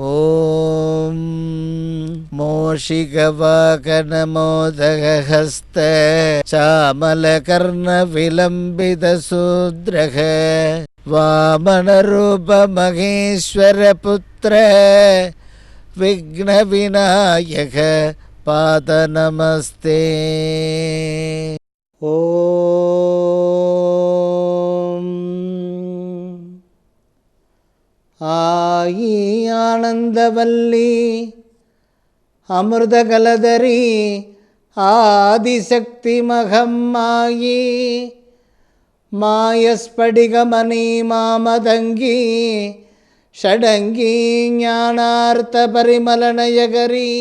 ॐ मोषिकवाकनमोदगहस्त श्यामलकर्णविलम्बितशूद्रः वामनरूपमहेश्वरपुत्र विघ्नविनायक पाद नमस्ते ओ आ ஆயி ஆனந்தவல்லி அமிர்தகலதரி ஆதிசக்தி மகம்மாயி மாயஸ்படிகமணி மாமதங்கி ஷடங்கி ஞானார்த்த பரிமலநயகரி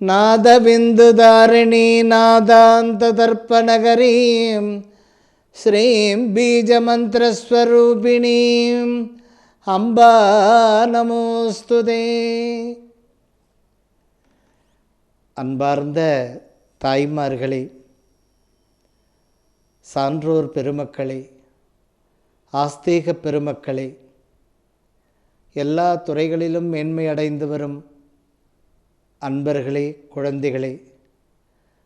நாதபிந்துதாரிணி நாதாந்த தர்ப்பணகரீம் ஸ்ரீம் பீஜமந்திரஸ்வரூபிணீம் அம்பா நமோஸ்துதே அன்பார்ந்த தாய்மார்களே சான்றோர் பெருமக்களே ஆஸ்தீக பெருமக்களே எல்லா துறைகளிலும் மேன்மையடைந்து வரும் அன்பர்களே குழந்தைகளே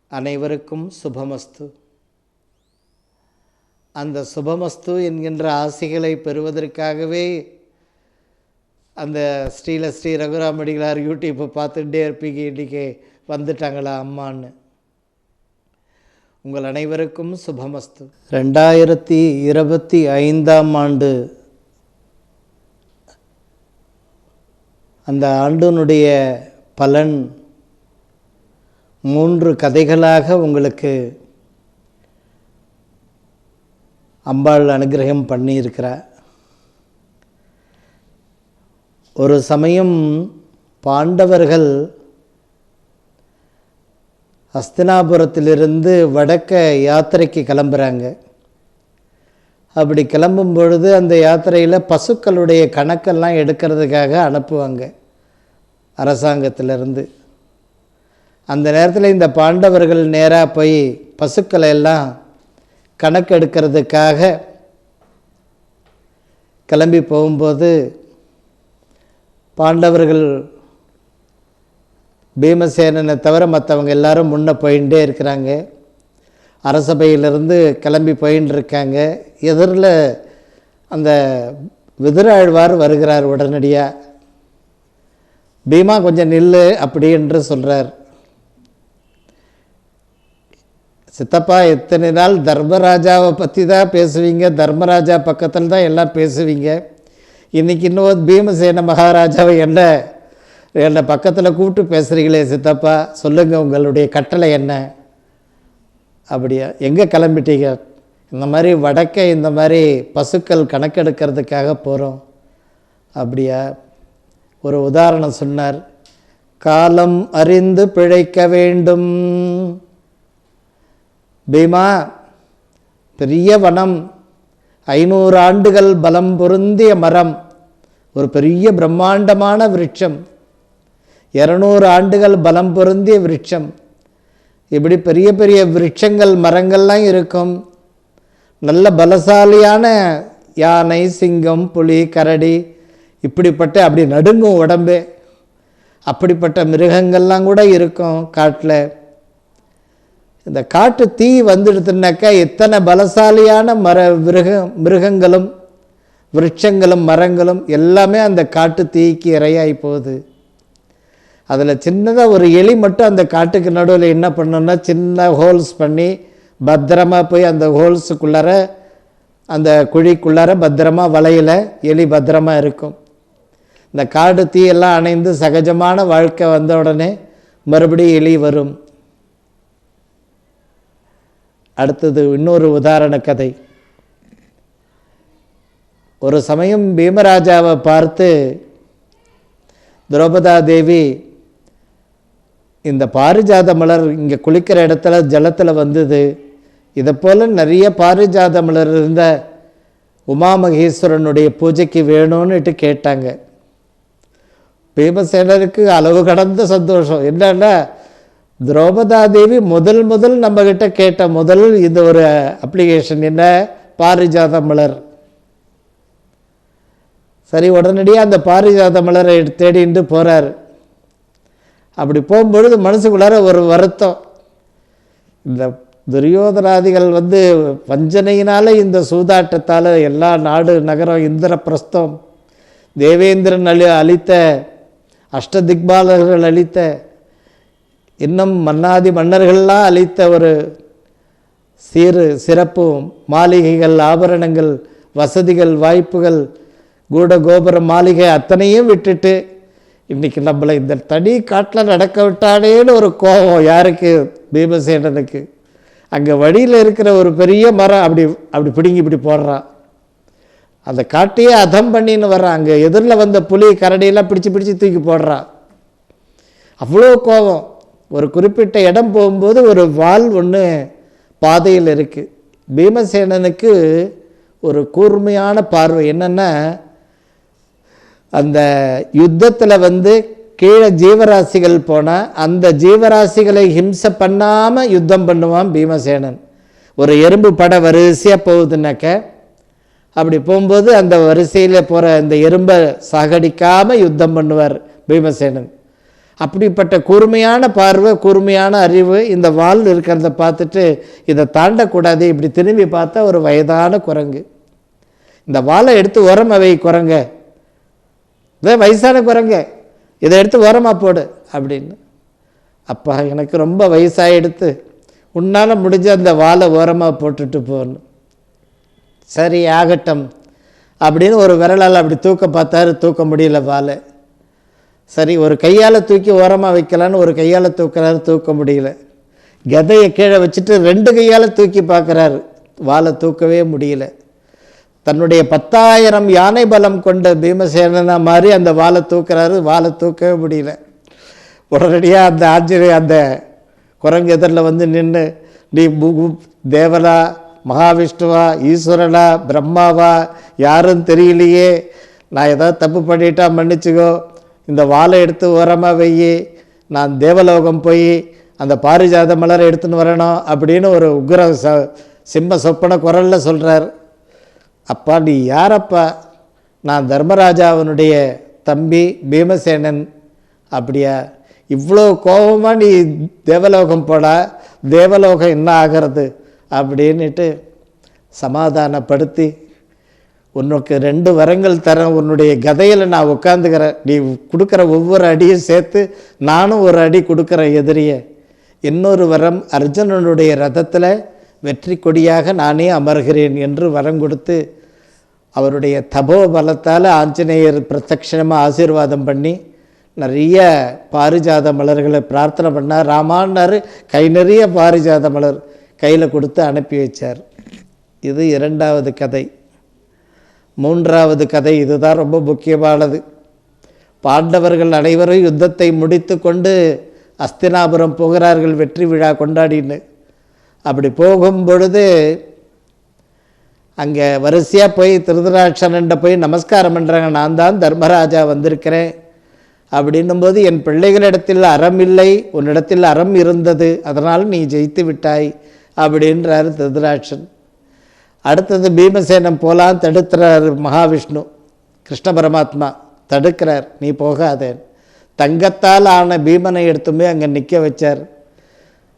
அனைவருக்கும் சுபமஸ்து. அந்த சுபமஸ்து என்கின்ற ஆசைகளை பெறுவதற்காகவே அந்த ஸ்ரீல ஸ்ரீ ரகுராமடிகளார் யூடியூப்பை பார்த்துட்டே இருப்பீங்க இன்றைக்கி வந்துட்டாங்களா அம்மான்னு. உங்கள் அனைவருக்கும் சுபமஸ்து. ரெண்டாயிரத்தி இருபத்தி ஐந்தாம் ஆண்டு அந்த ஆண்டினுடைய பலன் மூன்று கதைகளாக உங்களுக்கு அம்பாள் அனுகிரகம் பண்ணியிருக்கிறார். ஒரு சமயம் பாண்டவர்கள் ஹஸ்தினாபுரத்திலிருந்து வடக்க யாத்திரைக்கு கிளம்புறாங்க. அப்படி கிளம்பும் பொழுது அந்த யாத்திரையில் பசுக்களுடைய கணக்கெல்லாம் எடுக்கிறதுக்காக அனுப்புவாங்க அரசாங்கத்திலிருந்து. அந்த நேரத்தில் இந்த பாண்டவர்கள் நேராக போய் பசுக்களை எல்லாம் கணக்கெடுக்கிறதுக்காக கிளம்பி போகும்போது பாண்டவர்கள் பீமசேனனை தவிர மற்றவங்க எல்லாரும் முன்னே போயிட்டே இருக்கிறாங்க. அரசபையிலிருந்து கிளம்பி போயின்னு இருக்காங்க. எதிரில் அந்த விதிராழ்வார் வருகிறார் உடனடியாக பீமா கொஞ்சம் நில்லு அப்படி என்று சொல்கிறார் சித்தப்பா எத்தனை நாள் தர்மராஜாவை பற்றி தான் பேசுவீங்க? தர்மராஜா பக்கத்தில் தான் எல்லாம் பேசுவீங்க? இன்றைக்கி இன்னும் பீமசேன மகாராஜாவை என்ன என்னை பக்கத்தில் கூப்பிட்டு பேசுகிறீங்களே சித்தப்பா சொல்லுங்கள் உங்களுடைய கட்டளை என்ன? அப்படியா எங்கே கிளம்பிட்டீங்க? இந்த மாதிரி வடக்க இந்த மாதிரி பசுக்கள் கணக்கெடுக்கிறதுக்காக போகிறோம் அப்படியா ஒரு உதாரணம் சொன்னார் காலம் அறிந்து பிழைக்க வேண்டும். பீமா பெரிய வனம் ஐநூறு ஆண்டுகள் பலம் பொருந்திய மரம் ஒரு பெரிய பிரம்மாண்டமான விருட்சம். இரநூறு ஆண்டுகள் பலம் பொருந்திய விருட்சம். இப்படி பெரிய பெரிய விருட்சங்கள் மரங்கள்லாம் இருக்கும். நல்ல பலசாலியான யானை சிங்கம் புலி கரடி இப்படிப்பட்ட அப்படி நடுங்கும் உடம்பே. அப்படிப்பட்ட மிருகங்கள்லாம் கூட இருக்கும் காட்டில். இந்த காட்டு தீ வந்துடுதுனாக்கா எத்தனை பலசாலியான மர மிருக மிருகங்களும் விருட்சங்களும் மரங்களும் எல்லாமே அந்த காட்டு தீக்கு இரையாகி போகுது. அதில் சின்னதாக ஒரு எலி மட்டும் அந்த காட்டுக்கு நடுவில் என்ன பண்ணணும்னா சின்ன ஹோல்ஸ் பண்ணி பத்திரமா போய் அந்த ஹோல்ஸுக்குள்ளார அந்த குழிக்குள்ளார பத்திரமா வலையில் எலி பத்திரமா இருக்கும். இந்த காடு தீயெல்லாம் அணைந்து சகஜமான வாழ்க்கை வந்த உடனே மறுபடியும் எலி வரும். அடுத்தது இன்னொரு உதாரண கதை. ஒரு சமயம் பீமராஜாவை பார்த்து திரௌபதா தேவி இந்த பாரிஜாத மலர் இங்கே குளிக்கிற இடத்துல ஜலத்தில் வந்தது. இதை போல் நிறைய பாரிஜாத மலர் இருந்த உமாமகேஸ்வரனுடைய பூஜைக்கு வேணும்னுட்டு கேட்டாங்க. பீமசேனருக்கு அளவு கடந்த சந்தோஷம். என்னன்னா திரௌபதாதேவி முதல் முதல் நம்மக்கிட்ட கேட்ட முதல் இந்த ஒரு அப்ளிகேஷன் என்ன? பாரிஜாத மலர். சரி உடனடியாக அந்த பாரிஜாத மலரை தேடிட்டு போகிறார் அப்படி போகும்பொழுது மனசுக்குள்ளார ஒரு வருத்தம். இந்த துரியோதனாதிகள் வந்து வஞ்சனையினால் இந்த சூதாட்டத்தால் எல்லா நாடு நகரம் இந்திரபிரஸ்தம் தேவேந்திரன் அளி அளித்த அஷ்டதிக்பாலர்கள் அளித்த இன்னும் மன்னாதி மன்னர்கள்லாம் அளித்த ஒரு சீரு சிறப்பு மாளிகைகள் ஆபரணங்கள் வசதிகள் வாய்ப்புகள் கூட கோபுர மாளிகை அத்தனையும் விட்டுட்டு இன்றைக்கி நம்மளை இந்த தனி காட்டில் நடக்க விட்டானேன்னு ஒரு கோபம் யாருக்கு? பீமசேனனுக்கு. அங்கே வழியில் இருக்கிற ஒரு பெரிய மரம் அப்படி அப்படி பிடுங்கி இப்படி போடுறான் அந்த காட்டையே அதம் பண்ணின்னு வர்றான் அங்கே எதிரில் வந்த புலி கரடியெல்லாம் பிடிச்சி பிடிச்சி தூக்கி போடுறான் அவ்வளோ கோபம். ஒரு குறிப்பிட்ட இடம் போகும்போது ஒரு வால் ஒன்று பாதையில் இருக்குது பீமசேனனுக்கு ஒரு கூர்மையான பார்வை. என்னென்னா அந்த யுத்தத்தில் வந்து கீழே ஜீவராசிகள் போனால் அந்த ஜீவராசிகளை ஹிம்சை பண்ணாமல் யுத்தம் பண்ணுவான் பீமசேனன். ஒரு எறும்பு பட வரிசையாக போகுதுனாக்க அப்படி போகும்போது அந்த வரிசையில் போகிற அந்த எறும்பை சாகடிக்காமல் யுத்தம் பண்ணுவார் பீமசேனன். அப்படிப்பட்ட கூர்மையான பார்வை கூர்மையான அறிவு இந்த வால் இருக்கிறத பார்த்துட்டு இதை தாண்டக்கூடாது. இப்படி திரும்பி பார்த்தா ஒரு வயதான குரங்கு. இந்த வாலை எடுத்து உரமா வை குரங்க. இதே வயசான குரங்க. இதை எடுத்து உரமாக போடு அப்படின்னு. அப்பா எனக்கு ரொம்ப வயசாக எடுத்து உன்னால் முடிஞ்ச அந்த வாழை ஓரமாக போட்டுட்டு போகணும் சரி ஆகட்டும். அப்படின்னு ஒரு விரலால் அப்படி தூக்க பார்த்தாரு தூக்க முடியல வாழை சரி ஒரு கையால் தூக்கி ஓரமாக வைக்கலான்னு ஒரு கையால் தூக்குறாரு தூக்க முடியல. கதையை கீழே வச்சுட்டு ரெண்டு கையால் தூக்கி பார்க்குறாரு வாழை தூக்கவே முடியல. தன்னுடைய பத்தாயிரம் யானை பலம் கொண்ட பீமசேனனா மாதிரி அந்த வாழை தூக்குறாரு வாழை தூக்கவே முடியல. உடனடியாக அந்த ஆஞ்சநேய அந்த குரங்கு எதிரில் வந்து நின்று நீ பு- தேவனா மகாவிஷ்ணுவா ஈஸ்வரனா பிரம்மாவா யாரும் தெரியலையே. நான் ஏதாவது தப்பு பண்ணிட்டா மன்னிச்சுக்கோ. இந்த வாளை எடுத்து ஓரமாக வையி நான் தேவலோகம் போய் அந்த பாரிஜாத மலரை எடுத்துன்னு வரணும் அப்படின்னு ஒரு உக்ர ச சிம்ம சொப்பன குரலில் சொல்கிறார் அப்பா நீ யாரப்பா? நான் தர்மராஜாவனுடைய தம்பி பீமசேனன். அப்படியா? இவ்வளோ கோபமாக நீ தேவலோகம் போடா? தேவலோகம் என்ன ஆகிறது? அப்படின்னுட்டு சமாதானப்படுத்தி உனக்கு ரெண்டு வரங்கள் தரேன் உன்னுடைய கதையில் நான் உட்காந்துக்கிறேன் நீ கொடுக்குற ஒவ்வொரு அடியும் சேர்த்து நானும் ஒரு அடி கொடுக்குறேன் எதிரியை. இன்னொரு வரம் அர்ஜுனனுடைய ரதத்தில் வெற்றி கொடியாக நானே அமர்கிறேன் என்று வரம் கொடுத்து அவருடைய தபோ பலத்தால் ஆஞ்சநேயர் பிரத்யக்ஷமாக ஆசீர்வாதம் பண்ணி நிறைய பாரிஜாத மலர்களை பிரார்த்தனை பண்ணார். ராமான்னாரு கை நிறைய பாரிஜாத மலர் கையில் கொடுத்து அனுப்பி வச்சார். இது இரண்டாவது கதை. மூன்றாவது கதை இதுதான் ரொம்ப முக்கியமானது. பாண்டவர்கள் அனைவரும் யுத்தத்தை முடித்து கொண்டு அஸ்தினாபுரம் போகிறார்கள் வெற்றி விழா கொண்டாடின்னு. அப்படி போகும் பொழுது அங்கே வரிசையாக போய் திருதராட்சனண்ட போய் நமஸ்காரம் பண்ணுறாங்க நான் தான் தர்மராஜா வந்திருக்கிறேன் அப்படின்னும்போது என் பிள்ளைகளிடத்தில் அறம் இல்லை உன்னிடத்தில் அறம் இருந்தது அதனால் நீ ஜெயித்து விட்டாய் அப்படின்றார் திருதராட்சன். அடுத்தது பீமசேனம் போலாம் தடுத்துறார் மகாவிஷ்ணு. கிருஷ்ண பரமாத்மா தடுக்கிறார் நீ போகாதேன் தங்கத்தால் ஆன பீமனை எடுத்துமே அங்கே நிற்க வச்சார்.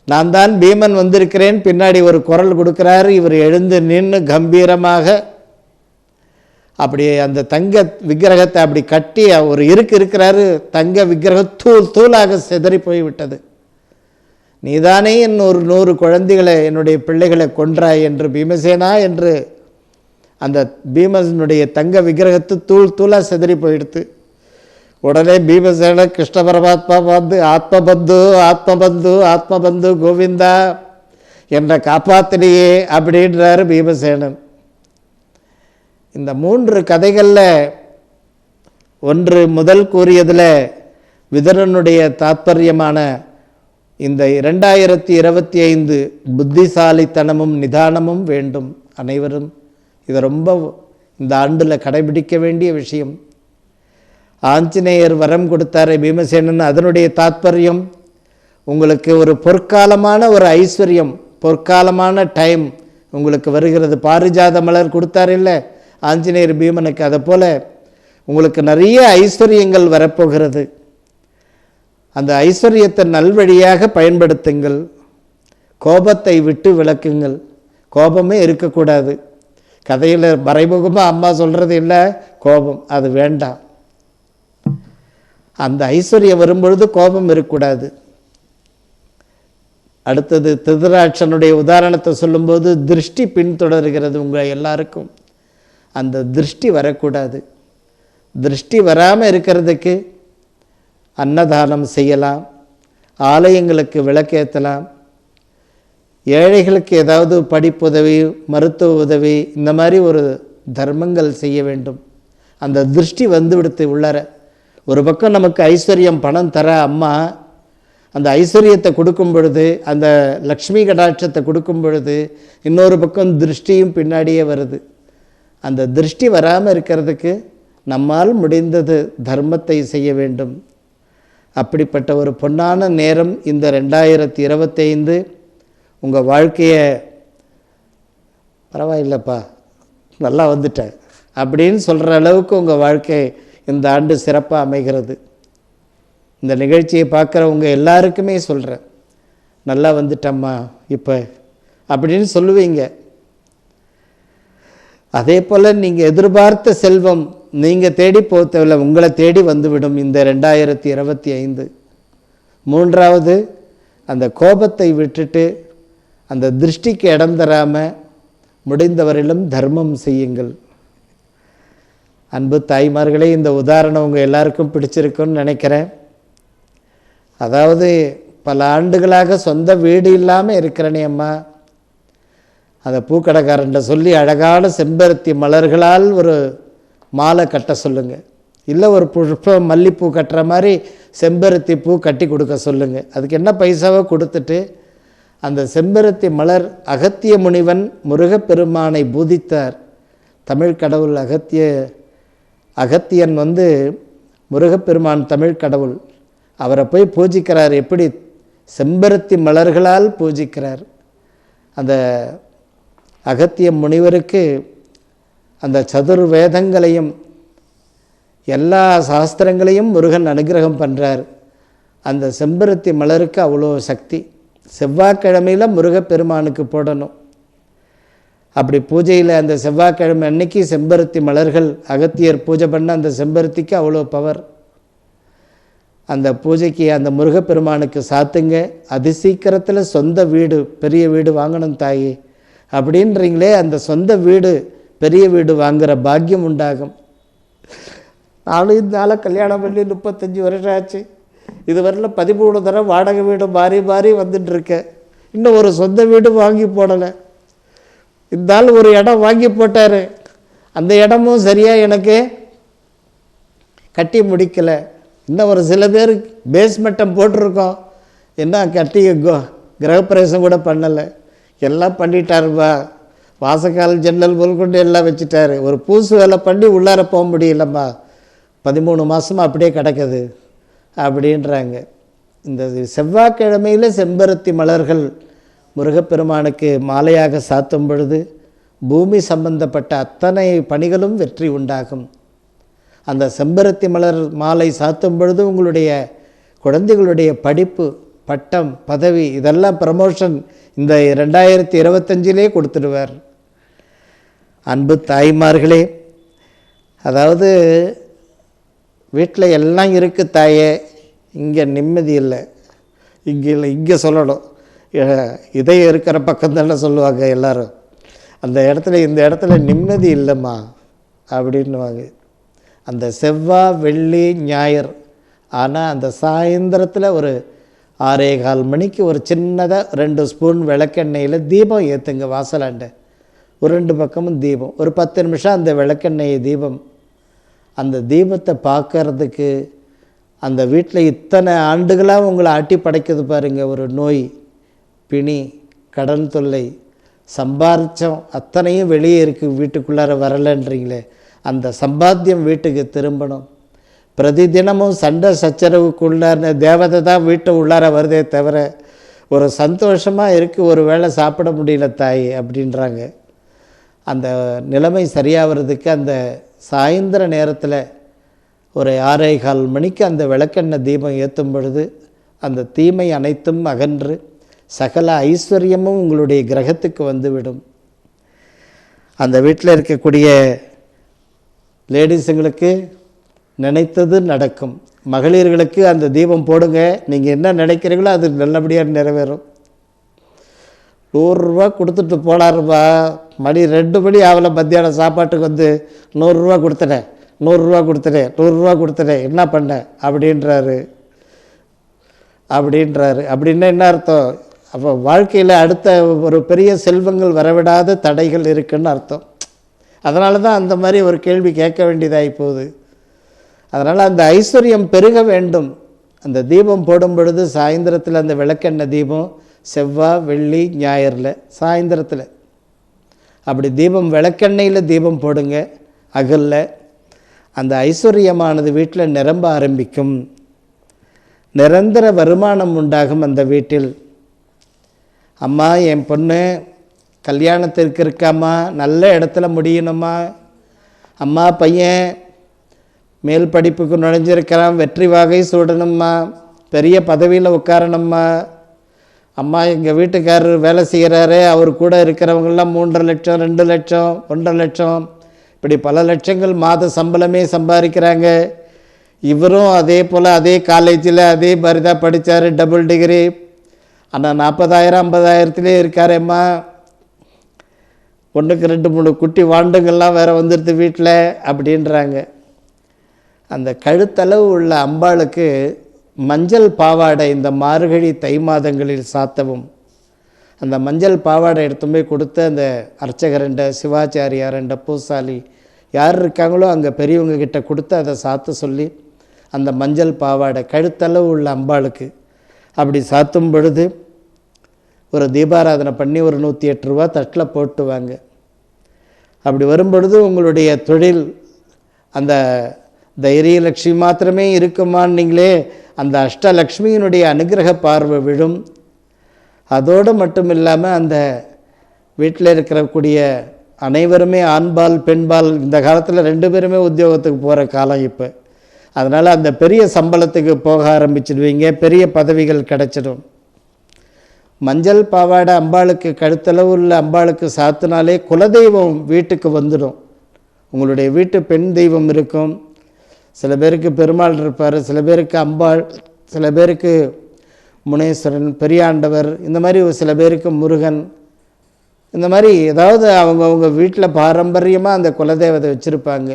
நான் தான் பீமன் வந்திருக்கிறேன் பின்னாடி ஒரு குரல் கொடுக்குறாரு இவர் எழுந்து நின்று கம்பீரமாக அப்படி அந்த தங்க விக்கிரகத்தை அப்படி கட்டி ஒரு இருக்கு இருக்கிறாரு தங்க விக்கிரகம் தூள் தூளாக சிதறி போய்விட்டது. நீதானே என் ஒரு நூறு குழந்தைகளை என்னுடைய பிள்ளைகளை கொன்றாய் என்று பீமசேனா என்று அந்த பீமசனுடைய தங்க விக்கிரகத்து தூள் தூளாக சிதறி போயிடுத்து. உடனே பீமசேன கிருஷ்ண பரமாத்மா வந்து ஆத்மபந்து ஆத்மபந்து ஆத்மபந்து கோவிந்தா என்னை காப்பாத்தினியே அப்படின்றாரு பீமசேனன். இந்த மூன்று கதைகளில் ஒன்று முதல் கூறியதில் விதரனுடைய தாத்பரியமான இந்த இரண்டாயிரத்தி இருபத்தி ஐந்து புத்திசாலித்தனமும் நிதானமும் வேண்டும் அனைவரும். இதை ரொம்ப இந்த ஆண்டில் கடைபிடிக்க வேண்டிய விஷயம். ஆஞ்சநேயர் வரம் கொடுத்தாரே பீமசேனன் அதனுடைய தாத்பரியம் உங்களுக்கு ஒரு பொற்காலமான ஒரு ஐஸ்வர்யம் பொற்காலமான டைம் உங்களுக்கு வருகிறது. பாரிஜாத மலர் கொடுத்தார் இல்லை ஆஞ்சநேயர் பீமனுக்கு. அதை போல் உங்களுக்கு நிறைய ஐஸ்வர்யங்கள் வரப்போகிறது. அந்த ஐஸ்வர்யத்தை நல்வழியாக பயன்படுத்துங்கள். கோபத்தை விட்டு விளக்குங்கள் கோபமே இருக்கக்கூடாது. கதையில் மறைமுகமாக அம்மா சொல்கிறது இல்லை கோபம். அது வேண்டாம். அந்த ஐஸ்வர்யம் வரும்பொழுது கோபம் இருக்கக்கூடாது. அடுத்தது திருதராட்சனுடைய உதாரணத்தை சொல்லும்போது திருஷ்டி பின்தொடர்கிறது உங்கள் எல்லாருக்கும். அந்த திருஷ்டி வரக்கூடாது. திருஷ்டி வராமல் இருக்கிறதுக்கு அன்னதானம் செய்யலாம் ஆலயங்களுக்கு விளக்கேற்றலாம் ஏழைகளுக்கு ஏதாவது படிப்புதவி மருத்துவ உதவி இந்த மாதிரி ஒரு தர்மங்கள் செய்ய வேண்டும். அந்த திருஷ்டி வந்து விடுத்து உள்ளார. ஒரு பக்கம் நமக்கு ஐஸ்வர்யம் பணம் தர அம்மா அந்த ஐஸ்வர்யத்தை கொடுக்கும் பொழுது அந்த லக்ஷ்மி கடாட்சத்தை கொடுக்கும் பொழுது இன்னொரு பக்கம் திருஷ்டியும் பின்னாடியே வருது. அந்த திருஷ்டி வராமல் இருக்கிறதுக்கு நம்மால் முடிந்தது தர்மத்தை செய்ய வேண்டும். அப்படிப்பட்ட ஒரு பொன்னான நேரம் இந்த ரெண்டாயிரத்தி இருபத்தைந்து. உங்கள் வாழ்க்கையை பரவாயில்லப்பா நல்லா வந்துட்டேன் அப்படின்னு சொல்கிற அளவுக்கு உங்கள் வாழ்க்கை இந்த ஆண்டு சிறப்பாக அமைகிறது. இந்த நிகழ்ச்சியை பார்க்குறவங்க எல்லாருக்குமே சொல்கிறேன் நல்லா வந்துட்டம்மா இப்போ அப்படின்னு சொல்லுவீங்க. அதே போல் நீங்கள் எதிர்பார்த்த செல்வம் நீங்கள் தேடி போக தேவையில்லை உங்களை தேடி வந்துவிடும் இந்த ரெண்டாயிரத்தி இருபத்தி ஐந்து. மூன்றாவது அந்த கோபத்தை விட்டுட்டு அந்த திருஷ்டிக்கு இடம் தராமல் முடிந்தவரையிலும் தர்மம் செய்யுங்கள். அன்பு தாய்மார்களே இந்த உதாரணம் உங்கள் எல்லாருக்கும் பிடிச்சிருக்குன்னு நினைக்கிறேன். அதாவது பல ஆண்டுகளாக சொந்த வீடு இல்லாமல் இருக்கிறனே அம்மா. அந்த பூக்கடைக்காரன்ட்ட சொல்லி அழகான செம்பருத்தி மலர்களால் ஒரு மாலை கட்ட சொல்லுங்கள் இல்லை ஒரு புஷ்பம் மல்லிப்பூ கட்டுற மாதிரி செம்பருத்தி பூ கட்டி கொடுக்க சொல்லுங்கள் அதுக்கு என்ன பைசாவோ கொடுத்துட்டு அந்த செம்பருத்தி மலர் அகத்திய முனிவன் முருகப்பெருமானை பூதித்தார். தமிழ் கடவுள் அகத்திய அகத்தியன் வந்து முருகப்பெருமான் தமிழ் கடவுள். அவரை போய் பூஜிக்கிறார். எப்படி? செம்பருத்தி மலர்களால் பூஜிக்கிறார். அந்த அகத்திய முனிவருக்கு அந்த சதுர் வேதங்களையும் எல்லா சாஸ்திரங்களையும் முருகன் அனுகிரகம் பண்ணுறார் அந்த செம்பருத்தி மலருக்கு அவ்வளோ சக்தி. செவ்வாய்க்கிழமையில் முருகப்பெருமானுக்கு போடணும். அப்படி பூஜையில் அந்த செவ்வாய்க்கிழமை அன்னைக்கு செம்பருத்தி மலர்கள் அகத்தியர் பூஜை பண்ண அந்த செம்பருத்திக்கு அவ்வளோ பவர் அந்த பூஜைக்கு அந்த முருகப்பெருமானுக்கு சாத்துங்க அதி சீக்கிரத்தில் சொந்த வீடு பெரிய வீடு வாங்கணும் தாயி. அப்படின்றீங்களே அந்த சொந்த வீடு பெரிய வீடு வாங்குகிற பாக்கியம் உண்டாகும். நானும் இதனால் கல்யாணம் பண்ணி முப்பத்தஞ்சு வருஷம் ஆச்சு. இதுவரையில் பதிமூணு தடவை வாடகை வீடு மாறி மாறி வந்துட்டுருக்கேன் இன்னும் ஒரு சொந்த வீடு வாங்கி போடலை. இருந்தால் ஒரு இடம் வாங்கி போட்டார். அந்த இடமும் சரியாக எனக்கு கட்டி முடிக்கலை. இன்னும் ஒரு சில பேர் பேஸ்மெண்ட்டம் போட்டிருக்கோம். என்ன கட்டி கிரகப்பிரவேசம் கூட பண்ணலை. எல்லாம் பண்ணிட்டாருப்பா. வாசக்கால் ஜன்னல் முதல்கொண்டு எல்லாம் வச்சுட்டாரு. ஒரு பூசு வேலை பண்ணி உள்ளார போக முடியலம்மா. பதிமூணு மாதமாக அப்படியே கிடக்குது அப்படின்றாங்க. இந்த செவ்வாய்க்கிழமையில் செம்பருத்தி மலர்கள் முருகப்பெருமானுக்கு மாலையாக சாத்தும் பொழுது பூமி சம்பந்தப்பட்ட அத்தனை பணிகளும் வெற்றி உண்டாகும். அந்த செம்பருத்தி மலர் மாலை சாத்தும் பொழுது உங்களுடைய குழந்தைகளுடைய படிப்பு பட்டம் பதவி இதெல்லாம் ப்ரமோஷன் இந்த ரெண்டாயிரத்தி இருபத்தஞ்சிலே கொடுத்துடுவார். அன்பு தாய்மார்களே அதாவது வீட்டில் எல்லாம் இருக்குது தாயே இங்கே நிம்மதி இல்லை. இங்கே இல்லை இங்கே சொல்லணும். எ- இதயம் இருக்கிற பக்கம் தானே சொல்லுவாங்க எல்லோரும். அந்த இடத்துல இந்த இடத்துல நிம்மதி இல்லைம்மா அப்படின்னுவாங்க. அந்த செவ்வாய் வெள்ளி ஞாயிறு ஆனால் அந்த சாயந்தரத்தில் ஒரு ஆறே கால் மணிக்கு ஒரு சின்னதாக ரெண்டு ஸ்பூன் விளக்கெண்ணெயில் தீபம் ஏற்றுங்க வாசலாண்ட. ஒரு ரெண்டு பக்கமும் தீபம். ஒரு பத்து நிமிஷம் அந்த விளக்கெண்ணெய் தீபம். அந்த தீபத்தை பார்க்கறதுக்கு அந்த வீட்டில் இத்தனை ஆண்டுகளாக உங்களை ஆட்டி படைக்குது பாருங்கள் ஒரு நோய் பிணி கடன் தொல்லை சம்பாரிச்சம். அத்தனையும் வெளியே இருக்குது வீட்டுக்குள்ளார வரலைன்றீங்களே. அந்த சம்பாத்தியம் வீட்டுக்கு திரும்பணும். பிரதி தினமும் சண்டை சச்சரவுக்குள்ளார தேவதை தான் வீட்டு உள்ளார வருதே தவிர ஒரு சந்தோஷமாக இருக்குது ஒரு வேளை சாப்பிட முடியல தாய் அப்படின்றாங்க. அந்த நிலைமை சரியாகிறதுக்கு அந்த சாயந்தர நேரத்தில் ஒரு ஆறே கால் மணிக்கு அந்த விளக்கெண்ணெய் தீபம் ஏற்றும் பொழுது அந்த தீமை அனைத்தும் அகன்று சகல ஐஸ்வர்யமும் உங்களுடைய கிரகத்துக்கு வந்துவிடும். அந்த வீட்டில் இருக்கக்கூடிய லேடிஸுங்களுக்கு நினைத்தது நடக்கும். மகளிர்களுக்கு அந்த தீபம் போடுங்க. நீங்கள் என்ன நினைக்கிறீங்களோ அது நல்லபடியாக நிறைவேறும். நூறுரூவா கொடுத்துட்டு போனாருப்பா. மணி ரெண்டு மணி ஆகலை மத்தியானம் சாப்பாட்டுக்கு வந்து நூறுரூவா கொடுத்துட்டேன் நூறுரூவா கொடுத்துட்டேன் நூறுரூவா கொடுத்துட்டேன் என்ன பண்ண? அப்படின்றாரு. அப்படின்றாரு. அப்படின்னா என்ன அர்த்தம்? அப்போ வாழ்க்கையில் அடுத்த ஒரு பெரிய செல்வங்கள் வரவிடாத தடைகள் இருக்குன்னு அர்த்தம். அதனால தான் அந்த மாதிரி ஒரு கேள்வி கேட்க வேண்டியதாகி போகுது. அதனால் அந்த ஐஸ்வர்யம் பெருக வேண்டும். அந்த தீபம் போடும் பொழுது சாயந்தரத்தில் அந்த விளக்கெண்ணெய் தீபம் செவ்வாய் வெள்ளி ஞாயிறில் சாயந்தரத்தில். அப்படி தீபம் விளக்கெண்ணெயில் தீபம் போடுங்க அகல்ல. அந்த ஐஸ்வர்யமானது வீட்டில் நிரம்ப ஆரம்பிக்கும். நிரந்தர வருமானம் உண்டாகும் அந்த வீட்டில். அம்மா என் பொண்ணு கல்யாணத்திற்கு இருக்காம்மா நல்ல இடத்துல முடியணுமா அம்மா பையன் மேல் படிப்புக்கு நுழைஞ்சிருக்கிறான் வெற்றி வாகை சூடணும்மா பெரிய பதவியில் உட்காரணும்மா. அம்மா எங்கள் வீட்டுக்காரர் வேலை செய்கிறாரு அவர் கூட இருக்கிறவங்கெல்லாம் மூன்றரை லட்சம் ரெண்டு லட்சம் ஒன்றரை லட்சம். இப்படி பல லட்சங்கள் மாத சம்பளமே சம்பாதிக்கிறாங்க. இவரும் அதே போல் அதே காலேஜில் அதே மாதிரி தான் படித்தார் டபுள் டிகிரி ஆனால் நாற்பதாயிரம் ஐம்பதாயிரத்துலேயே இருக்காரேம்மா ஒன்றுக்கு ரெண்டு மூணு குட்டி வாண்டுங்கள்லாம் வேறு வந்துடுது வீட்டில் அப்படின்றாங்க. அந்த கழுத்தளவு உள்ள அம்பாளுக்கு மஞ்சள் பாவாடை இந்த மார்கழி தை மாதங்களில் சாத்தவும். அந்த மஞ்சள் பாவாடை எடுத்து போய் கொடுத்த அந்த அர்ச்சகரண்ட சிவாச்சாரியாரண்ட பூசாலி யார் இருக்காங்களோ அங்கே பெரியவங்க கிட்ட கொடுத்து அதை சாத்த சொல்லி அந்த மஞ்சள் பாவாடை கழுத்தளவு உள்ள அம்பாளுக்கு அப்படி சாத்தும் பொழுது ஒரு தீபாராதனை பண்ணி ஒரு நூற்றி எட்டு ரூபா தட்டில் போட்டுவாங்க. அப்படி வரும்பொழுது உங்களுடைய தொழில் அந்த தைரியலக்ஷ்மி மாத்திரமே இருக்குமான்னீங்களே அந்த அஷ்டலக்ஷ்மியினுடைய அனுகிரக பார்வை விழும். அதோடு மட்டும் இல்லாமல் அந்த வீட்டில் இருக்கக்கூடிய அனைவருமே ஆண்பால் பெண்பால் இந்த காலத்தில் ரெண்டு பேருமே உத்தியோகத்துக்கு போகிற காலம் இப்போ. அதனால் அந்த பெரிய சம்பளத்துக்கு போக ஆரம்பிச்சிடுவீங்க பெரிய பதவிகள் கிடச்சிடும். மஞ்சள் பாவாடை அம்பாளுக்கு கழுத்தளவு உள்ள அம்பாளுக்கு சாத்தினாலே குலதெய்வம் வீட்டுக்கு வந்துடும். உங்களுடைய வீட்டு பெண் தெய்வம் இருக்கும். சில பேருக்கு பெருமாள் இருப்பார் சில பேருக்கு அம்பாள் சில பேருக்கு முனேஸ்வரன் பெரியாண்டவர் இந்த மாதிரி சில பேருக்கு முருகன். இந்த மாதிரி ஏதாவது அவங்கவுங்க வீட்டில் பாரம்பரியமாக அந்த குலதெய்வத்தை வச்சுருப்பாங்க.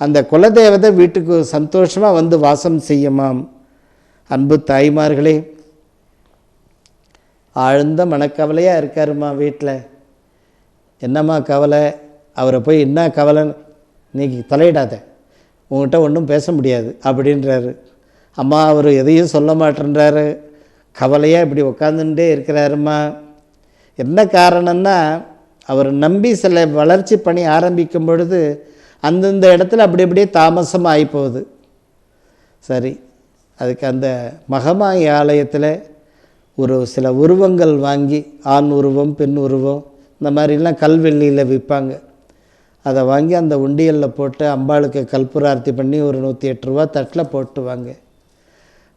அந்த குலதெய்வத்தை வீட்டுக்கு சந்தோஷமாக வந்து வாசம் செய்யுமாம். அன்பு தாய்மார்களே ஆழ்ந்த மனக்கவலையாக இருக்காருமா வீட்டில் என்னம்மா கவலை? அவரை போய் என்ன கவலைன்னு நீ தலையிடாத. உங்கள்கிட்ட ஒன்றும் பேச முடியாது அப்படின்றாரு. அம்மா அவர் எதையும் சொல்ல மாட்டேன்றாரு. கவலையாக இப்படி உட்காந்துட்டே இருக்கிறாருமா என்ன காரணம்னா அவர் நம்பி சில வளர்ச்சி பணி ஆரம்பிக்கும் பொழுது அந்தந்த இடத்துல அப்படி அப்படியே தாமசமாக ஆகி போகுது சரி அதுக்கு அந்த மகமாயி ஆலயத்தில் ஒரு சில உருவங்கள் வாங்கி ஆண் உருவம் பெண் உருவம் இந்த மாதிரிலாம் கல்வெள்ளியில் விற்பாங்க. அதை வாங்கி அந்த உண்டியலில் போட்டு அம்பாளுக்கு கற்பூரார்த்தி பண்ணி ஒரு நூற்றி எட்டு ரூபா தட்டில் போட்டுவாங்க.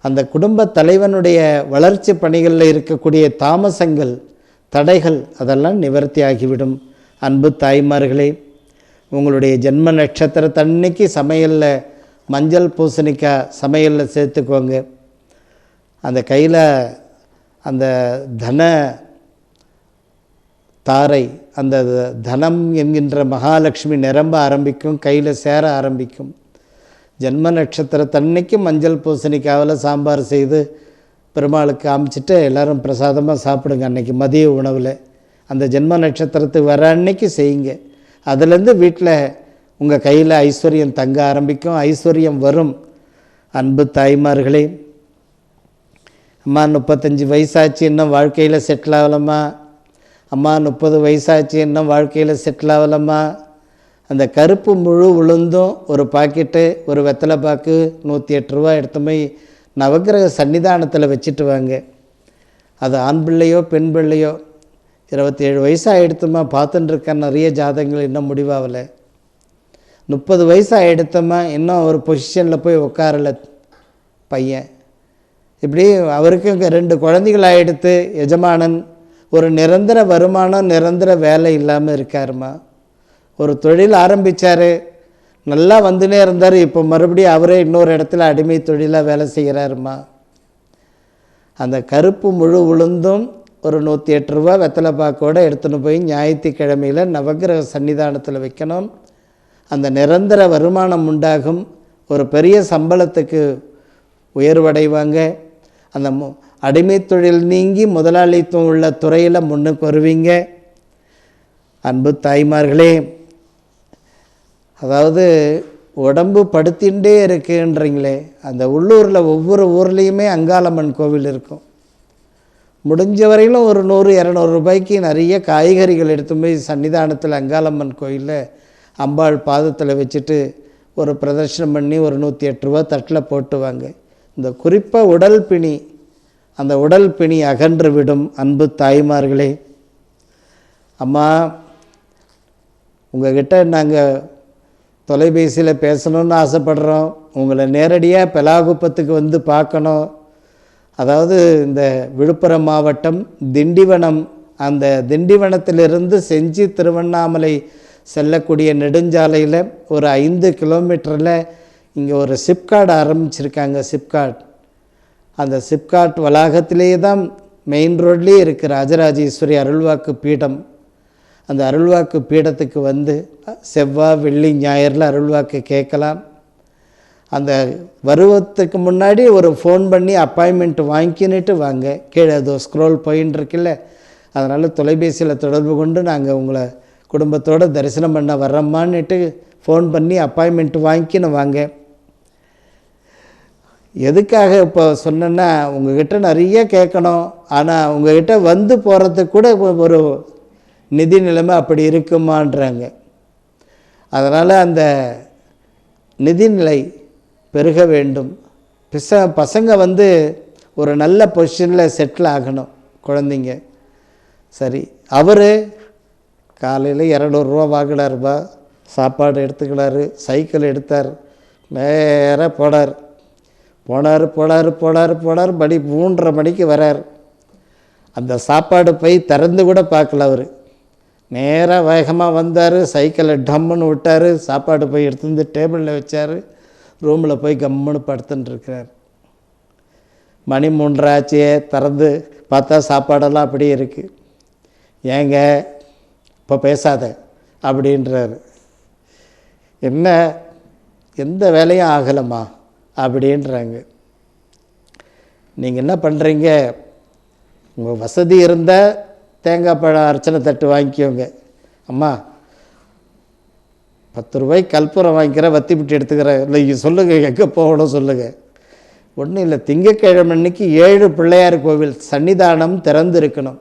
அந்த குடும்ப தலைவனுடைய வளர்ச்சி பணிகளில் இருக்கக்கூடிய தாமசங்கள் தடைகள் அதெல்லாம் நிவர்த்தி ஆகிவிடும். அன்பு தாய்மார்களே உங்களுடைய ஜென்ம நட்சத்திரத்தன்னைக்கு சமையலில் மஞ்சள் பூசணிக்காய் சமையலில் சேர்த்துக்கோங்க. அந்த கையில் அந்த தன தாரை அந்த தனம் என்கின்ற மகாலட்சுமி நிரம்ப ஆரம்பிக்கும் கையில் சேர ஆரம்பிக்கும். ஜென்ம நட்சத்திரத்தன்னைக்கு மஞ்சள் பூசணிக்காவில் சாம்பார் செய்து பெருமாளுக்கு காமிச்சிட்டு எல்லாரும் பிரசாதமாக சாப்பிடுங்க அன்றைக்கி மதிய உணவில். அந்த ஜென்ம நட்சத்திரத்துக்கு வர அன்னைக்கு செய்யுங்க. அதுலேருந்து வீட்டில் உங்கள் கையில் ஐஸ்வர்யம் தங்க ஆரம்பிக்கும் ஐஸ்வர்யம் வரும். அன்பு தாய்மார்களே அம்மா முப்பத்தஞ்சு வயசாச்சு இன்னும் வாழ்க்கையில் செட்டில் ஆகலம்மா. அம்மா முப்பது வயசாச்சு இன்னும் வாழ்க்கையில் செட்டில் ஆகலம்மா அந்த கருப்பு முழு உளுந்தும் ஒரு பாக்கெட்டு ஒரு வெத்தலை பாக்கு நூற்றி எட்டு ரூபா எடுத்து போய் நவக்கிரக சன்னிதானத்தில் வச்சுட்டு வாங்க அது ஆண் பிள்ளையோ பெண் பிள்ளையோ. இருபத்தேழு வயசாக எடுத்துமா பார்த்துட்டுருக்கேன் நிறைய ஜாதகங்கள் இன்னும் முடிவாகலை. முப்பது வயசாக ஆகிடுத்தம்மா இன்னும் ஒரு பொசிஷனில் போய் உட்காரல பையன். இப்படி அவருக்கு இங்கே ரெண்டு குழந்தைகள் ஆகிடுத்து எஜமானன் ஒரு நிரந்தர வருமானம் நிரந்தர வேலை இல்லாமல் இருக்காருமா? ஒரு தொழில் ஆரம்பித்தார் நல்லா வந்துனே இருந்தார் இப்போ மறுபடியும் அவரே இன்னொரு இடத்துல அடிமை தொழிலாக வேலை செய்கிறாருமா அந்த கருப்பு முழு உளுந்தும் ஒரு நூற்றி எட்டு ரூபா வெத்தலை பாக்கோடு எடுத்துன்னு போய் ஞாயிற்றுக்கிழமையில் நவக்கிரக சன்னிதானத்தில் வைக்கணும். அந்த நிரந்தர வருமானம் உண்டாகும். ஒரு பெரிய சம்பளத்துக்கு உயர்வடைவாங்க. அந்த அடிமை தொழில் நீங்கி முதலாளித்துவம் உள்ள துறையில் முன்னுக்கு வருவீங்க. அன்பு தாய்மார்களே அதாவது உடம்பு படுத்தின்றே இருக்குன்றீங்களே அந்த உள்ளூரில் ஒவ்வொரு ஊர்லேயுமே அங்காளம்மன் கோவில் இருக்கும். முடிஞ்ச வரையிலும் ஒரு நூறு இரநூறு ரூபாய்க்கு நிறைய காய்கறிகள் எடுத்து போய் சன்னிதானத்தில் அங்காளம்மன் கோயிலில் அம்பாள் பாதத்தில் வச்சுட்டு ஒரு பிரதர்ஷனம் பண்ணி ஒரு நூற்றி எட்டு ரூபா தட்டில் போட்டுவாங்க. இந்த குறிப்பாக உடல் பிணி அந்த உடல் பிணி அகன்று விடும் அன்பு தாய்மார்களே. அம்மா உங்ககிட்ட நாங்கள் தொலைபேசியில் பேசணும்னு ஆசைப்படுறோம். உங்களை நேரடியாக பெலாகுப்பத்துக்கு வந்து பார்க்கணும். அதாவது இந்த விழுப்புரம் மாவட்டம் திண்டிவனம் அந்த திண்டிவனத்திலிருந்து செஞ்சி திருவண்ணாமலை செல்லக்கூடிய நெடுஞ்சாலையில் ஒரு ஐந்து கிலோமீட்டரில் இங்கே ஒரு சிப்கார்டு ஆரம்பிச்சிருக்காங்க சிப்கார்ட் அந்த சிப்காட் வளாகத்திலேயே தான் மெயின் ரோட்லேயே இருக்குது ராஜராஜேஸ்வரி அருள்வாக்கு பீடம். அந்த அருள்வாக்கு பீடத்துக்கு வந்து செவ்வாய் வெள்ளி ஞாயிறில் அருள்வாக்கு கேட்கலாம். அந்த வருவத்துக்கு முன்னாடி ஒரு ஃபோன் பண்ணி அப்பாயின்மெண்ட் வாங்கிக்கின்னுட்டு வாங்க. கீழே அதோ ஸ்க்ரோல் போயின்னு இருக்குல்ல. அதனால் தொலைபேசியில் தொடர்பு கொண்டு நாங்கள் உங்களை குடும்பத்தோடு தரிசனம் பண்ண வர்றோம்மான்னுட்டு ஃபோன் பண்ணி அப்பாயின்மெண்ட் வாங்கிக்கின்னு வாங்க. எதுக்காக இப்போ சொன்னேன்னா உங்ககிட்ட நிறைய கேட்கணும். ஆனால் உங்ககிட்ட வந்து போகிறதுக்கு கூட ஒரு நிதி நிலைமை அப்படி இருக்குமான்றாங்க. அதனால் அந்த நிதிநிலை பெருக வேண்டும். பிச பசங்க வந்து ஒரு நல்ல பொசிஷனில் செட்டில் ஆகணும் குழந்தைங்க. சரி அவர் காலையில் இரநூறுவா வாங்கினார்பா சாப்பாடு எடுத்துக்கினாரு சைக்கிள் எடுத்தார். நேராக போனார். போனார் போனார் போனார் போனார். மணி மூன்றரை மணிக்கு வரார். அந்த சாப்பாடு போய் திறந்து கூட பார்க்கல அவர். நேராக வேகமாக வந்தார் சைக்கிளை டம்முன்னு விட்டார் சாப்பாடு போய் எடுத்து வந்து டேபிளில் வச்சார் ரூமில் போய் கம்முன்னு படுத்துட்டுருக்கிறார் மணி மூன்றாச்சியே திறந்து பார்த்தா சாப்பாடெல்லாம் அப்படியே இருக்குது ஏங்க இப்போ பேசாத அப்படின்றாரு. என்ன எந்த வேலையும் ஆகலைம்மா. அப்படின்றாங்க. நீங்கள் என்ன பண்ணுறீங்க உங்கள் வசதி இருந்தால் தேங்காய் பழம் அர்ச்சனை தட்டு வாங்கிக்கோங்க. அம்மா பத்து ரூபாய் கற்பூரம் வாங்கிக்கிறேன் வத்தி பிட்டு எடுத்துக்கிறேன். இல்லை இங்க சொல்லுங்கள் எங்கே போகணும் சொல்லுங்கள் ஒன்றும் இல்லை திங்கக்கிழமை அன்னைக்கு ஏழு பிள்ளையார் கோவில் சன்னிதானம் திறந்து இருக்கணும்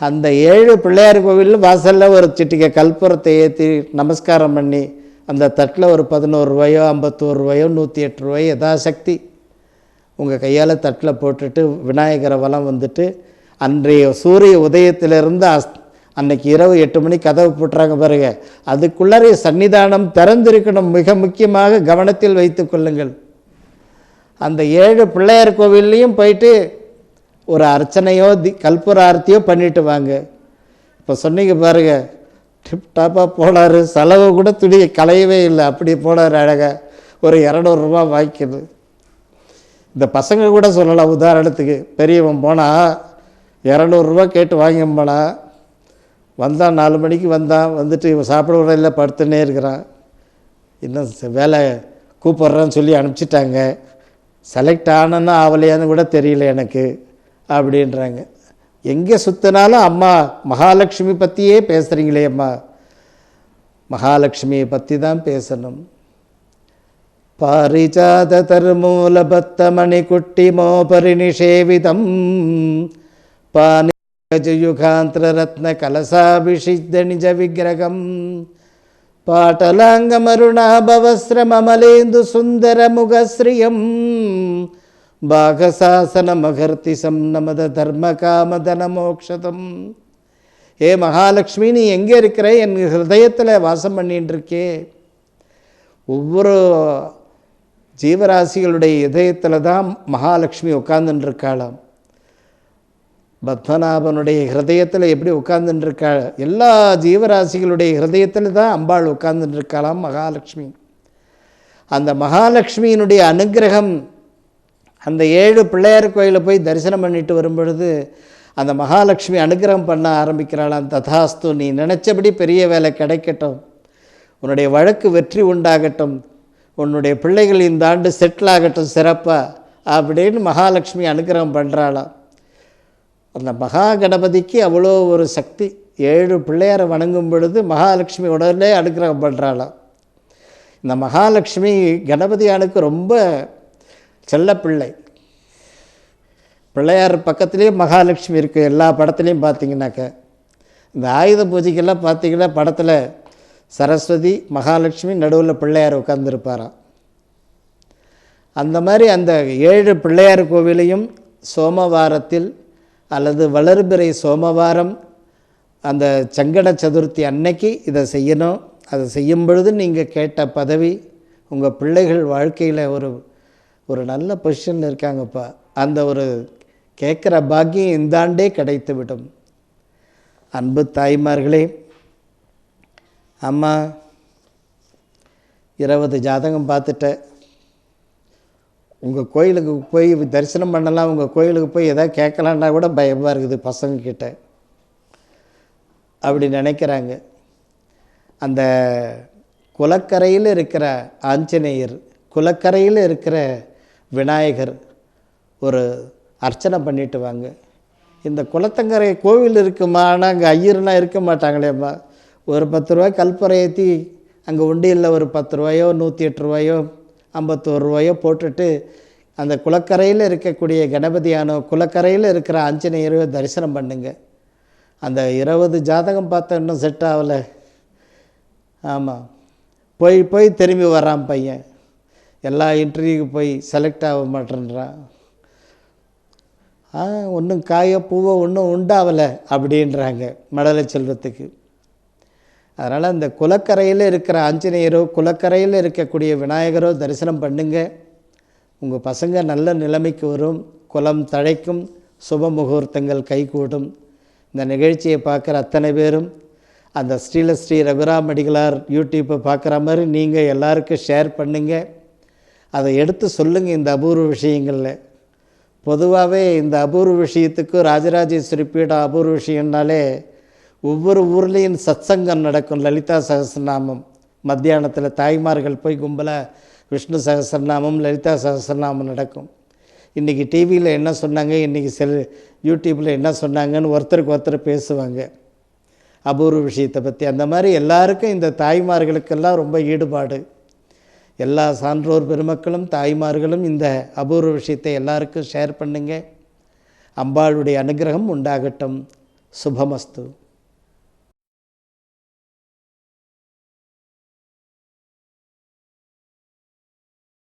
அந்த ஏழு பிள்ளையார் கோவிலில் வாசலில் ஒரு சிட்டிக்க கற்பூரத்தை ஏற்றி நமஸ்காரம் பண்ணி அந்த தட்டில் ஒரு பதினோரு ரூபாயோ ஐம்பத்தோரு ரூபாயோ நூற்றி எட்டு ரூபாயோ யதாசக்தி உங்கள் கையால் தட்டில் போட்டுட்டு விநாயகரை வலம் வந்துட்டு அன்றைய சூரிய உதயத்திலிருந்து அஸ் அன்னைக்கு இரவு எட்டு மணி கதவு போட்டுறாங்க பாருங்க. அதுக்குள்ளரே சன்னிதானம் திறந்திருக்கணும். மிக முக்கியமாக கவனத்தில் வைத்து கொள்ளுங்கள். அந்த ஏழு பிள்ளையார் கோவில்லையும் போயிட்டு ஒரு அர்ச்சனையோ தி கல்புர ஆரத்தியோ பண்ணிட்டு வாங்க. இப்போ சொன்னீங்க பாருங்க டிப் டாப்பாக போனார் செலவு கூட துணி கலையவே இல்லை. அப்படி போனார் அழகாக ஒரு இரநூறுபா வாங்கிக்குது. இந்த பசங்க கூட சொல்லலாம் உதாரணத்துக்கு. பெரியவன் போனால் இரநூறுபா கேட்டு வாங்கி போனான் வந்தான் நாலு மணிக்கு வந்தான் வந்துட்டு இவன் சாப்பிட விடையில் படுத்துன்னே இருக்கிறான். இன்னும் வேலை கூப்பிட்றேன்னு சொல்லி அனுப்பிச்சிட்டாங்க. செலக்ட் ஆனன்னா ஆகலையான்னு கூட தெரியல எனக்கு அப்படின்றாங்க. எங்கே சுற்றினாலும் அம்மா மகாலட்சுமி பற்றியே பேசுகிறீங்களே அம்மா. மகாலட்சுமியை பற்றி தான் பேசணும். பாரிஜாத தருமூலபத்த மணிக்குட்டிமோ பரிநிஷேவிதம் பானியுகாந்திரரத்ன கலசாபிஷித்த நிஜ விக்கிரகம். பாட்டலாங்கமருணாபவஸ்ரமமலேந்து சுந்தர முகஸ்ரீயம். பாகசாசனமகர்த்திசம் நமத தர்ம காமதன மோக்ஷதம் ஏ மகாலட்சுமி நீ எங்கே இருக்கிற? என் ஹிருதயத்தில் வாசம் பண்ணிட்டுருக்கே ஒவ்வொரு ஜீவராசிகளுடைய இதயத்தில் தான் மகாலட்சுமி உட்கார்ந்துட்டுருக்காளாம் பத்மநாபனுடைய ஹிருதயத்தில் எப்படி உட்கார்ந்துட்டுருக்காள் எல்லா ஜீவராசிகளுடைய ஹிருதயத்தில் தான் அம்பாள் உட்கார்ந்துட்டுருக்காளாம் மகாலட்சுமி அந்த மகாலட்சுமியினுடைய அனுக்கிரகம் அந்த ஏழு பிள்ளையார் கோயிலில் போய் தரிசனம் பண்ணிட்டு வரும்பொழுது அந்த மகாலட்சுமி அனுகிரகம் பண்ண ஆரம்பிக்கிறாளாம். ததாஸ்து நீ நினச்சபடி பெரிய வேலை கிடைக்கட்டும். உன்னுடைய வழக்கு வெற்றி உண்டாகட்டும். உன்னுடைய பிள்ளைகள் இந்த ஆண்டு செட்டில் ஆகட்டும் சிறப்பாக அப்படின்னு மகாலட்சுமி அனுகிரகம் பண்ணுறாளாம் அந்த மகா கணபதிக்கு அவ்வளோ ஒரு சக்தி. ஏழு பிள்ளையாரை வணங்கும் பொழுது மகாலட்சுமி உடனே அனுகிரகம் பண்ணுறாளாம் இந்த மகாலட்சுமி கணபதியானுக்கு ரொம்ப செல்லப்பிள்ளை. பிள்ளையார் பக்கத்துலேயே மகாலட்சுமி இருக்குது எல்லா படத்துலேயும் பார்த்தீங்கன்னாக்க இந்த ஆயுத பூஜைக்கெல்லாம் பார்த்தீங்கன்னா படத்தில் சரஸ்வதி மகாலட்சுமி நடுவில் பிள்ளையார் உட்கார்ந்துருப்பாராம். அந்த மாதிரி அந்த ஏழு பிள்ளையார் கோவிலையும் சோமவாரத்தில் அல்லது வளர்பிறை சோமவாரம் அந்த சங்கட சதுர்த்தி அன்னைக்கு இதை செய்யணும். அதை செய்யும் பொழுது நீங்கள் கேட்ட பதவி உங்கள் பிள்ளைகள் வாழ்க்கையில் ஒரு ஒரு நல்ல பொசிஷனில் இருக்காங்கப்பா. அந்த ஒரு கேட்குற பாக்கியம் இந்தாண்டே கிடைத்துவிடும் அன்பு தாய்மார்களே அம்மா இருபது ஜாதகம் பார்த்துட்டேன் உங்கள் கோயிலுக்கு போய் தரிசனம் பண்ணலாம் உங்கள் கோயிலுக்கு போய் எதாவது கேட்கலான்னா கூட பயமாக இருக்குது பசங்கக்கிட்ட அப்படி நினைக்கிறாங்க. அந்த குலக்கரையில் இருக்கிற ஆஞ்சநேயர் குலக்கரையில் இருக்கிற விநாயகர் ஒரு அர்ச்சனை பண்ணிட்டு வாங்க. இந்த குளத்தங்கரை கோவில் இருக்குமா ஆனால் அங்கே ஐயர்லாம் இருக்க மாட்டாங்களேம்மா ஒரு பத்து ரூபாய் கல்பரை ஏற்றி அங்கே உண்டியில் ஒரு பத்து ரூபாயோ நூற்றி எட்டு ரூபாயோ ஐம்பத்தோரு ரூபாயோ போட்டுட்டு அந்த குளக்கரையில் இருக்கக்கூடிய கணபதியானோ குளக்கரையில் இருக்கிற ஆஞ்சநேயரையோ தரிசனம் பண்ணுங்க. அந்த இருபது ஜாதகம் பார்த்தா இன்னும் செட் ஆகலை. ஆமாம் போய் போய் திரும்பி வரான் பையன். எல்லா இன்டர்வியூக்கு போய் செலக்ட் ஆக மாட்டேன்றான் ஆ ஒன்றும் காயோ பூவோ ஒன்றும் உண்டாகலை அப்படின்றாங்க மடலை செல்வத்துக்கு. அதனால் அந்த குலக்கரையில் இருக்கிற ஆஞ்சநேயரோ குலக்கரையில் இருக்கக்கூடிய விநாயகரோ தரிசனம் பண்ணுங்க. உங்கள் பசங்க நல்ல நிலைமைக்கு வரும். குலம் தழைக்கும். சுப முகூர்த்தங்கள் கைகூடும். இந்த நிகழ்ச்சியை பார்க்குற அத்தனை பேரும் அந்த ஸ்ரீல ஸ்ரீ ரகுராம் அடிகளார் யூடியூப்பை பார்க்குற மாதிரி நீங்கள் எல்லாருக்கும் ஷேர் பண்ணுங்கள் அதை எடுத்து சொல்லுங்கள் இந்த அபூர்வ விஷயங்களில். பொதுவாகவே இந்த அபூர்வ விஷயத்துக்கும் ராஜராஜேஸ்வரி பீடம் அபூர்வ விஷயம்னாலே ஒவ்வொரு ஊர்லேயும் சத்சங்கம் நடக்கும் லலிதா சகசிரநாமம். மத்தியானத்தில் தாய்மார்கள் போய் கும்பலாக விஷ்ணு சகஸ்ரநாமம் லலிதா சகஸ்ரநாமம் நடக்கும். இன்றைக்கி டிவியில் என்ன சொன்னாங்க இன்றைக்கி செல் யூடியூப்பில் என்ன சொன்னாங்கன்னு ஒருத்தருக்கு ஒருத்தர் பேசுவாங்க. அபூர்வ விஷயத்தை பற்றி அந்த மாதிரி எல்லாருக்கும் இந்த தாய்மார்களுக்கெல்லாம் ரொம்ப ஈடுபாடு. எல்லா சான்றோர் பெருமக்களும் தாய்மார்களும் இந்த அபூர்வ விஷயத்தை எல்லாருக்கும் ஷேர் பண்ணுங்கள் அம்பாளுடைய அனுகிரகம் உண்டாகட்டும். சுபமஸ்து.